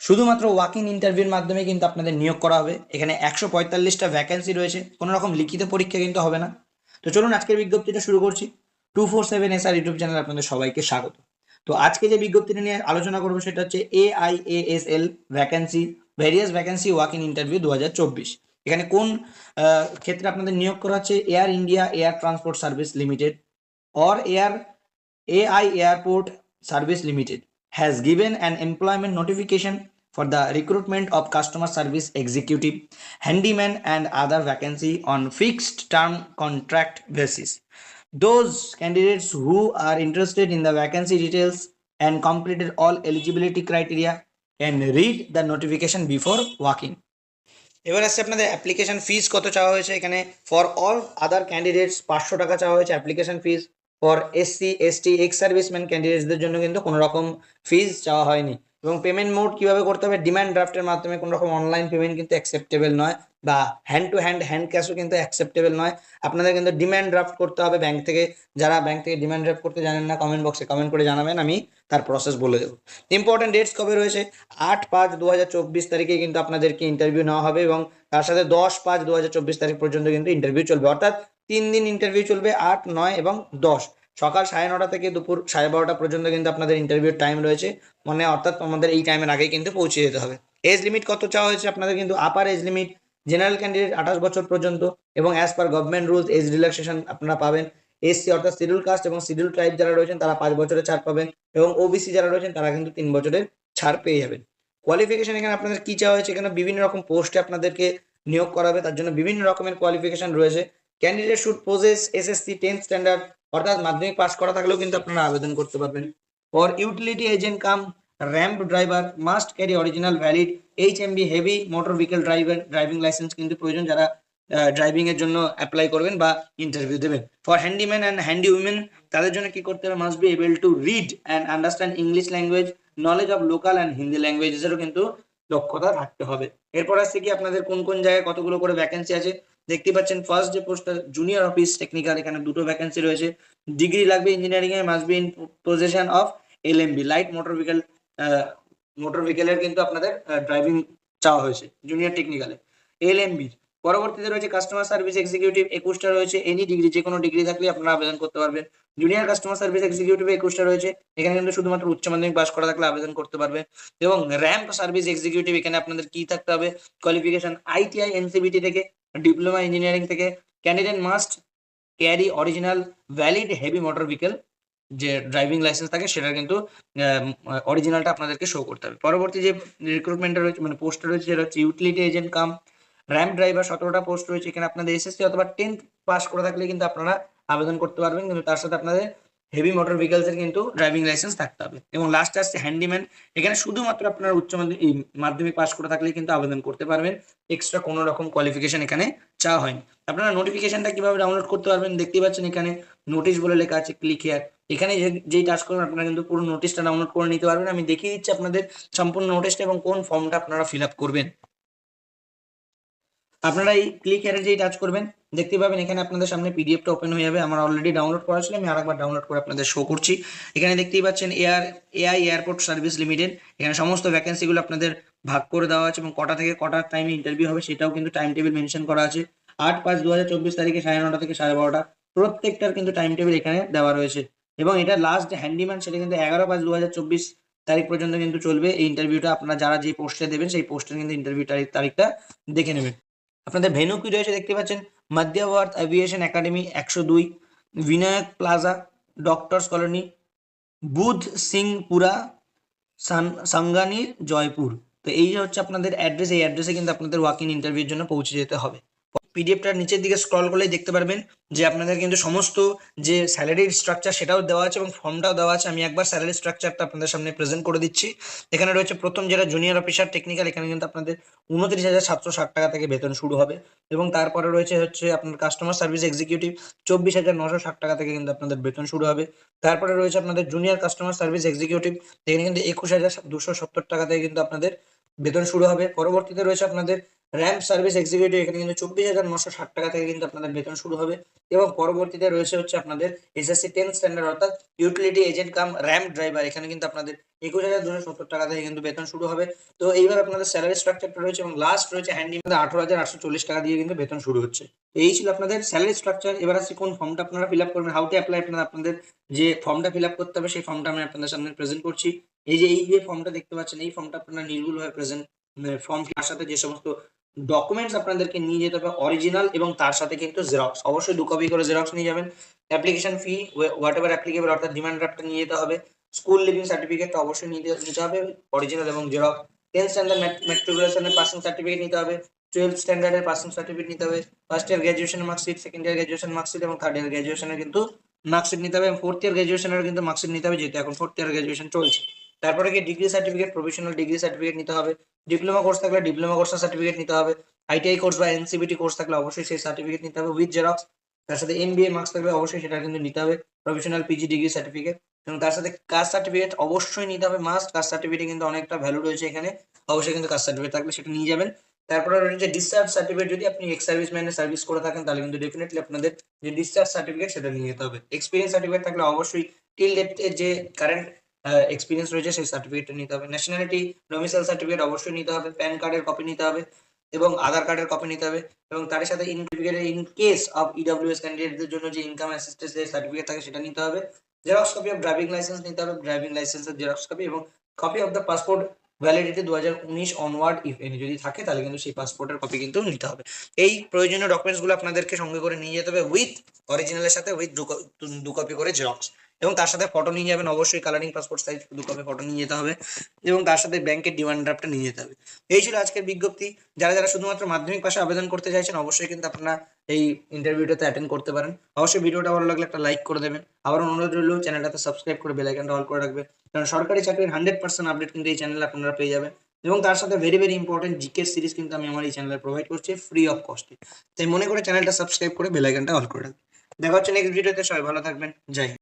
শুধুমাত্র ওয়াকিং ইন্টারভিউর মাধ্যমে কিন্তু আপনাদের নিয়োগ করা হবে। এখানে একশো পঁয়তাল্লিশটা ভ্যাকেন্সি রয়েছে। কোনো রকম লিখিত পরীক্ষা কিন্তু হবে না। তো চলুন আজকের বিজ্ঞপ্তিটা শুরু করছি। Two four seven S R YouTube channel আপনাদের সবাইকে স্বাগত। তো আজকে যে বিজ্ঞপ্তিটা নিয়ে আলোচনা করব সেটা হচ্ছে A I A S L vacancy various vacancy walking interview দু হাজার চব্বিশ। এখানে কোন ক্ষেত্রে আপনাদের নিয়োগ করা হচ্ছে? Air India Air Transport Service Limited or Air AI Airport Service Limited has given an employment notification for the recruitment of customer service executive, handyman, and other vacancy on fixed term contract basis. Those candidates who are interested in the vacancy details and completed all eligibility criteria can read the notification before walking. এবার আসছে আপনাদের application fees কত চাওয়া হয়েছে এখানে for all other candidates পাঁচশো টাকা চাওয়া হয়েছে application fees for SC ST ex serviceman ক্যান্ডিডেটসদের জন্য কিন্তু কোনো রকম ফিজ চাওয়া হয়নি। এবং পেমেন্ট মোড কীভাবে করতে হবে? ডিমান্ড ড্রাফটের মাধ্যমে কোনো রকম অনলাইন পেমেন্ট কিন্তু অ্যাকসেপ্টেবল নয় বা হ্যান্ড টু হ্যান্ড হ্যান্ড ক্যাশও কিন্তু অ্যাকসেপ্টেবল নয়। আপনাদের কিন্তু ডিমান্ড ড্রাফট করতে হবে ব্যাংক থেকে। যারা ব্যাংক থেকে ডিম্যান্ড ড্রাফট করতে জানেন না কমেন্ট বক্সে কমেন্ট করে জানাবেন, আমি তার প্রসেস বলে দেবো। ইম্পর্টেন্ট ডেটস কবে রয়েছে? আট পাঁচ দু তারিখে কিন্তু আপনাদেরকে ইন্টারভিউ নেওয়া হবে এবং তার সাথে দশ পাঁচ দু হাজার তারিখ পর্যন্ত কিন্তু ইন্টারভিউ চলবে। অর্থাৎ তিন দিন ইন্টারভিউ চলবে, আট, নয় এবং দশ। সকাল সাড়ে নটা থেকে দুপুর সাড়ে বারোটা পর্যন্ত কিন্তু আপনাদের ইন্টারভিউর টাইম রয়েছে। মানে অর্থাৎ আমাদের এই টাইমের আগেই কিন্তু পৌঁছে যেতে হবে। এজ লিমিট কত চাওয়া হয়েছে আপনাদের কিন্তু upper age limit general candidate আঠাশ বছর পর্যন্ত এবং as per government rules age relaxation আপনারা পাবেন। এসসি অর্থাৎ শিডিউল কাস্ট এবং শিডিউল ট্রাইব যারা রয়েছেন তারা পাঁচ বছরের ছাড় পাবেন এবং ওবিসি যারা রয়েছেন তারা কিন্তু তিন বছরের ছাড় পেয়ে যাবেন। কোয়ালিফিকেশন এখানে আপনাদের কি চাওয়া হয়েছে? এখানে বিভিন্ন রকম পোস্টে আপনাদেরকে নিয়োগ করাবে, তার জন্য বিভিন্ন রকমের কোয়ালিফিকেশন রয়েছে। Candidate should possess SSC tenth standard অর্থাৎ মাধ্যমিক পাস করা থাকলেও কিন্তু আপনারা আবেদন করতে পারবেন। For utility agent cum ramp driver must carry original valid H M B heavy motor vehicle driver driving licence কিন্তু প্রয়োজন যারা ড্রাইভিং এর জন্য অ্যাপ্লাই করবেন বা ইন্টারভিউ দেবেন। For handyman and handy women তাদের জন্য কি করতে হবে? Must be able to read and understand English language knowledge of local and Hindi ল্যাঙ্গুয়েজেরও কিন্তু দক্ষতা থাকতে হবে। এরপর আসছে কি আপনাদের কোন কোন জায়গায় কতগুলো করে ভ্যাকেন্সি আছে? দেখতে পাচ্ছেন ফার্স্ট যে পোস্টটা জুনিয়র অফিস টেকনিক্যাল এখানে দুটো ভ্যাকেন্সি রয়েছে। ডিগ্রি লাগবে engineering a must be in position of LMB light motor vehicle motor ভেহিকেলের কিন্তু আপনাদের ড্রাইভিং চাওয়া হয়েছে জুনিয়র টেকনিক্যালে এলএমবি পরবর্তীতে রয়েছে কাস্টমার সার্ভিস এক্সিকিউটিভ একুশটা রয়েছে এনি ডিগ্রি যে কোনো ডিগ্রি থাকলে আপনারা আবেদন করতে পারবেন। জুনিয়র কাস্টমার সার্ভিস এক্সিকিউটিভ একুশটা রয়েছে, এখানে কিন্তু শুধুমাত্র উচ্চ মাধ্যমিক পাস করা থাকলে আবেদন করতে পারবে। এবং র্যাম্প সার্ভিস এক্সিকিউটিভ এখানে আপনাদের কি থাকতে হবে? কোয়ালিফিকেশন আইটিআই এনসিবিটি থেকে ডিপ্লোমা ইঞ্জিনিয়ারিং থেকে candidate must carry original valid heavy motor vehicle যে ড্রাইভিং লাইসেন্স থাকে সেটা কিন্তু অরিজিনালটা আপনাদেরকে শো করতে হবে। পরবর্তী যে রিক্রুটমেন্টটা রয়েছে মানে পোস্টটা রয়েছে যেটা হচ্ছে utility agent cum ramp driver সতেরোটা পোস্ট রয়েছে, এখানে আপনাদের এসএসসি অথবা টেন্থ পাস করে থাকলে কিন্তু আপনারা আবেদন করতে পারবেন, কিন্তু তার সাথে আপনাদের হেভি মোটর ভেহিকেলসের কিন্তু ড্রাইভিং লাইসেন্স থাকতে হবে। এবং লাস্ট আসছে হ্যান্ডিম্যান এখানে শুধুমাত্র আপনারা উচ্চ মাধ্যমিক পাস করে থাকলে কিন্তু আবেদন করতে পারবেন। এক্সট্রা কোনো রকম কোয়ালিফিকেশন এখানে চাওয়া হয়নি। আপনারা নোটিফিকেশনটা কীভাবে ডাউনলোড করতে পারবেন দেখতে পাচ্ছেন এখানে। নোটিশ বলে লেখা আছে ক্লিক হেয়ার এখানে যেই টাচ করবেন, আপনারা কিন্তু পুরো নোটিশটা ডাউনলোড করে নিতে পারবেন। আমি দেখিয়ে দিচ্ছি আপনাদের সম্পূর্ণ নোটিশটা এবং কোন ফর্মটা আপনারা ফিল আপ করবেন। আপনারা এই ক্লিক হেয়ারে যেই টাচ করবেন, দেখতে পাবেন এখানে আপনাদের সামনে পিডিএফটা ওপেন হয়ে যাবে। আমার অলরেডি ডাউনলোড করা ছিল, আমি আরেকবার ডাউনলোড করে আপনাদের শো করছি। এখানে দেখতেই পাচ্ছেন Air AI Airport Service Limited এখানে সমস্ত ভ্যাকেন্সিগুলো আপনাদের ভাগ করে দেওয়া আছে এবং কটা থেকে কটার টাইমে ইন্টারভিউ হবে সেটাও কিন্তু টাইম টেবিল মেনশন করা আছে। আট পাঁচ দু তারিখে সাড়ে নটা থেকে সাড়ে বারোটা, প্রত্যেকটার কিন্তু টাইম টেবিল এখানে দেওয়া রয়েছে। এবং এটা লাস্ট যে হ্যান্ডিম্যান সেটা কিন্তু এগারো পাঁচ দু তারিখ পর্যন্ত কিন্তু চলবে। এই ইন্টারভিউটা আপনারা যারা যে পোস্টে দেবেন, সেই পোস্টের কিন্তু ইন্টারভিউ তারিখ, তারিখটা দেখে নেবেন। আপনাদের ভেনু কি রয়েছে দেখতে পাচ্ছেন? মধ্যাওয়ার্থ অ্যাভিয়েশন একাডেমি একশো দুই, বিনায়ক প্লাজা, ডক্টরস কলোনি, বুধ সিংপুরা সাঙ্গানির সাঙ্গানি জয়পুর। তো এই হচ্ছে আপনাদের অ্যাড্রেস, এই অ্যাড্রেসে কিন্তু আপনাদের ওয়াক ইন ইন্টারভিউর জন্য পৌঁছে যেতে হবে। পিডিএফটার নিচের দিকে স্ক্রল করলেই দেখতে পারবেন যে আপনাদের কিন্তু সমস্ত যে স্যালারির স্ট্রাকচার সেটাও দেওয়া আছে এবং ফর্মটাও দেওয়া আছে। আমি একবার স্যালারি স্ট্রাকচারটা আপনাদের সামনে প্রেজেন্ট করে দিচ্ছি। এখানে রয়েছে প্রথম যেটা জুনিয়র অফিসার টেকনিক্যাল এখানে কিন্তু আপনাদের উনত্রিশ হাজার সাতশো ষাট টাকা থেকে বেতন শুরু হবে এবং তারপরে রয়েছে হচ্ছে আপনার কাস্টমার সার্ভিস এক্সিকিউটিভ চব্বিশ হাজার নশো ষাট টাকা থেকে কিন্তু আপনাদের বেতন শুরু হবে। তারপরে রয়েছে আপনাদের জুনিয়র কাস্টমার সার্ভিস এক্সিকিউটিভ এখানে কিন্তু একুশ হাজার দুশো সত্তর টাকা থেকে কিন্তু আপনাদের বেতন শুরু হবে। পরবর্তীতে রয়েছে আপনাদের র্যাম্প সার্ভিস এক্সিকিউটিভ এখানে কিন্তু চব্বিশ হাজার নশো ষাট টাকা থেকে কিন্তু আপনাদের বেতন শুরু হবে। এবং পরবর্তীতে রয়েছে হচ্ছে আপনাদের এসএসসি টেন স্ট্যান্ডার্ড অর্থাৎ utility agent cum ramp driver এখানে কিন্তু আপনাদের একুশ হাজার দুশো সত্তর টাকা থেকে কিন্তু বেতন শুরু হবে। তো এইভাবে আপনাদের স্যালারি স্ট্রাকচারটা রয়েছে এবং লাস্ট রয়েছে হ্যান্ডি আঠারো হাজার আটশো চল্লিশ টাকা দিয়ে কিন্তু বেতন শুরু হচ্ছে। এই ছিল আপনাদের স্যালারি স্ট্রাকচার এবার আসছি কোন ফর্মটা আপনারা ফিল আপ করবেন হাউ টু অ্যাপ্লাই আপনারা আপনাদের যে ফর্মটা ফিল আপ করতে হবে, সেই ফর্মটা আমি আপনাদের সামনে প্রেজেন্ট করছি। এই যে এই যে ফর্মটা দেখতে পাচ্ছেন, এই ফর্মটা আপনারা নির্ভুলভাবে প্রেজেন্ট ফর্ম তার সাথে যে সমস্ত ডকুমেন্টস আপনাদেরকে নিয়ে যেতে হবে অরিজিনাল এবং তার সাথে কিন্তু জেরক্স অবশ্যই দু কপি করে জেরক্স নিয়ে যাবেন। Application fee whatever applicable অর্থাৎ ডিমান্ড ড্রাফটটা নিয়ে যেতে হবে। স্কুল লিভিং সার্টিফিকেটটা অবশ্যই নিতে নিতে হবে। অরিজিনাল এবং জেরক্স টেন্থ স্ট্যান্ডার্ড ম্যাট্রিকুলেশনের পাসিং সার্টিফিকেট নিতে হবে। টুয়েলভ স্ট্যান্ডার্ডের পাসিং সার্টিফিকেট নিতে হবে। First year গ্র্যাজুয়েশনের marksheet second year graduation marksheet এবং থার্ড ইয়ার গ্র্যাজুয়েশনের কিন্তু মার্কশিট নিতে হবে এবং ফোর্থ ইয়ার গ্র্যাজুয়েশনের কিন্তু মার্কশিট নিতে হবে, যেহেতু এখন ফোর্থ ইয়ার গ্র্যাজুয়েশন চলছে। তারপরে কি degree certificate professional degree certificate নিতে হবে। ডিপ্লোমা কোর্স থাকলে ডিপ্লোমা কোর্সের সার্টিফিকেট নিতে হবে। আইটিআই কোর্স বা এনসিবিটি কোর্স থাকলে অবশ্যই সেই সার্টিফিকেট নিতে হবে উইথ জেরক্স তার সাথে এমবিএ মার্কস থাকলে অবশ্যই সেটা কিন্তু নিতে হবে। প্রফেশনাল পিজি ডিগ্রি সার্টিফিকেট এবং তার সাথে কাস্ট সার্টিফিকেট অবশ্যই নিতে হবে মাস্ট কাস্ট সার্টিফিকেট কিন্তু অনেকটা ভ্যালু রয়েছে এখানে। অবশ্যই কিন্তু কাস্ট সার্টিফিকেট থাকলে সেটা নিয়ে যাবেন। তারপরে রয়েছে ডিসচার্জ সার্টিফিকেট যদি আপনি এক্স সার্ভিস ম্যানে সার্ভিস করে থাকেন, তাহলে কিন্তু ডেফিনেটলি আপনাদের যে ডিসচার্জ সার্টিফিকেট সেটা নিয়ে যেতে হবে। এক্সপিরিয়েন্স সার্টিফিকেট থাকলে অবশ্যই টিল ডেটের যে কারেন্ট এক্সপিরিয়েন্স রয়েছে, সেই সার্টিফিকেটটা নিতে হবে। ন্যাশনালিটি ডোমিসাইল সার্টিফিকেট অবশ্যই নিতে হবে প্যান কার্ডের কপি নিতে হবে এবং আধার কার্ডের কপি নিতে হবে এবং তার সাথে ইনফিকেট ইন কেস অফ ইডব্লিউএস ক্যান্ডিডেটদের জন্য যে ইনকাম অ্যাসিস্ট্যান্সের সার্টিফিকেট থাকে সেটা নিতে হবে। Xerox copy of driving licence নিতে হবে ড্রাইভিং লাইসেন্সের জেরক্স কপি এবং copy of the passport validity দু হাজার উনিশ অনওয়ার্ড ইফ এনি যদি থাকে, তাহলে কিন্তু সেই পাসপোর্টের কপি কিন্তু নিতে হবে। এই প্রয়োজনীয় ডকুমেন্টসগুলো আপনাদেরকে সঙ্গে করে নিয়ে যেতে হবে উইথ অরিজিনালের সাথে উইথ দু কপি করে জেরক্স এবং তার সাথে ফটো নিয়ে যাবেন, অবশ্যই কালারিং পাসপোর্ট সাইজ দু কপি ফটো নিয়ে যেতে হবে এবং তার সাথে ব্যাংকের ডিমান্ড ড্রাফটটা নিয়ে যেতে হবে। এই ছিল আজকের বিজ্ঞপ্তি। যারা যারা শুধুমাত্র মাধ্যমিক পাশে আবেদন করতে চাইছেন, অবশ্যই কিন্তু আপনারা এই ইন্টারভিউটাতে অ্যাটেন্ড করতে পারেন। অবশ্যই ভিডিওটা ভালো লাগলে একটা লাইক করে দেবেন। আবার অনুরোধ রইল, চ্যানেলটাতে সাবস্ক্রাইব করে বেলাইকানটা অল করে রাখবে। কারণ সরকারি চাকরির হান্ড্রেড পার্সেন্ট আপডেট কিন্তু এই চ্যানেলে আপনারা পেয়ে যাবেন। এবং তার সাথে very very important GK series কিন্তু আমি আমার এই চ্যানেলে প্রোভাইড করছি ফ্রি অফ কস্টে তাই মনে করে চ্যানেলটা সাবস্ক্রাইব করে বেলাইকানটা অল করে রাখবেন দেখা হচ্ছে নেক্সট ভিডিওতে সবাই ভালো থাকবেন। জয়।